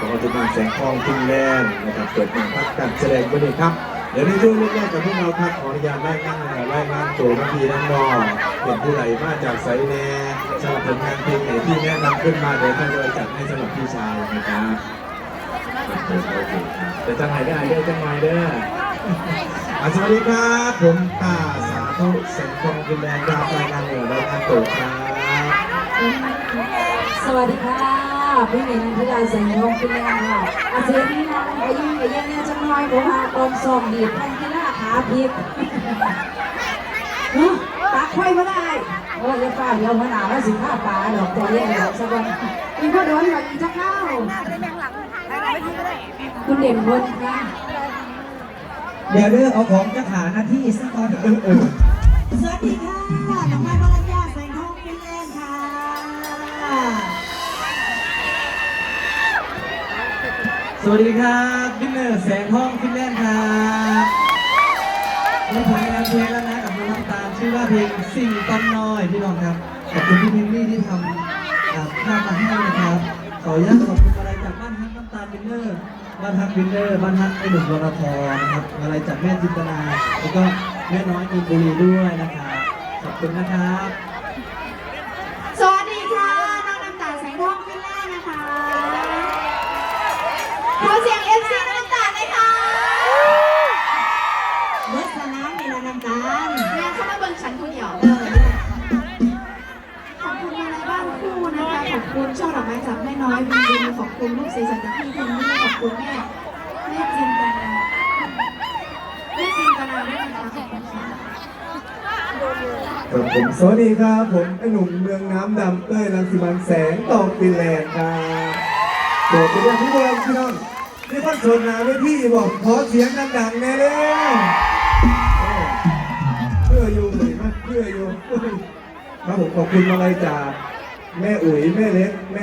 ขอทุกท่านแสงทองทุ่งแลนนะครับเปิดงานพักการแสดงวันนี้ครับ เดี๋ยวในช่วงแรกๆกับพวกเราครับขออนุญาตไล่งานไล่งานตัวนาทีนั่นนอเป็นผู้ใดมาจากไซแน่สำหรับผลงานเพลงไหนที่แนะนำขึ้นมาเดี๋ยวท่านจะจัดให้สำหรับพี่ชายนะครับโอเคครับจะจังไหนได้เด้อจังไหนเด้อสวัสดีครับผมตาสาธุแสงทองกินแดงดาวรายงานเหนือรายงานตกครับสวัสดีค่ะ พี่หมิงพิลาแสงทองคุณแม่ค่ะอาเซียนพี่น้องไปยิ่งไปยิ่งเนี่ยจังน้อยเพราะว่าตอนซ้อมดีดแทงกีฬาขาพิษเนาะตาค่อยมาได้โอ้ยอย่าฟ้าเดี๋ยวหัวหนาว่าสิบห้าปลาดอกตัวเลี้ยงดอกสักวันมีพ่อโดนหลังจะเข้าคุณเด่นบนค่ะเดี๋ยวเด้อเอาของจะขาหน้าที่สักก่อนออเออสวัสดีค่ะน้องไม้ วัสดีครับวินเนอร์แสงทองฟินแลนด์ครับในผลงานเพลงแล้วนะกับน้องน้ำตาลชื่อว่าเพลงสิ่งตอนน้อยพี่น้องครับขอบคุณพี่พิมลี่ที่ทำอ่าภาพมาให้นะครับขออนุญาตขอบคุณอะไรจากบ้านฮักน้ำตาลวินเนอร์บ้านฮักวินเนอร์บ้านฮักไอหนุ่มวรพรนะครับอะไรจากแม่จินตนาแล้วก็แม่น้อยมีนบุรีด้วยนะครับขอบคุณนะครับ สวัสดีค่ะ น้องน้ำตาลแสงทองฟินแลนด์นะคะข อเสียงเอฟซีน้ำตาลหน่อยค่ะเบิร์สนะมีน้น้ำตาลแม่เข้ามาเบิ่งฉันคนเดียวเออขอบคุณอะไรบ้างคู่นะคะขอบคุณช่อดอกไม้จากแม่น้อยบุญบุญขอบคุณลูกศิษย์สันติพี่คนนี้ขอบคุณแม่แม่จินตนาแม่จินตนาด้วยนะคะขอบคุณค่ะครับผมสวัสดีครับ ผมไอหนุ่มเมืองน้ำดำเต้ยรังสิมันแสงตองฟินแลนด์ครับโดดเป็นอย่างที่เดิม พี่น้องนี่คอนาไว้พี่บอกขอเสียงดังๆแน่เลยเพื่ออยู่เหมือนมากเพื่ออยู่ครับผมขอบคุณมาลัยจากแม่อุ๋ยแม่เล็กแม่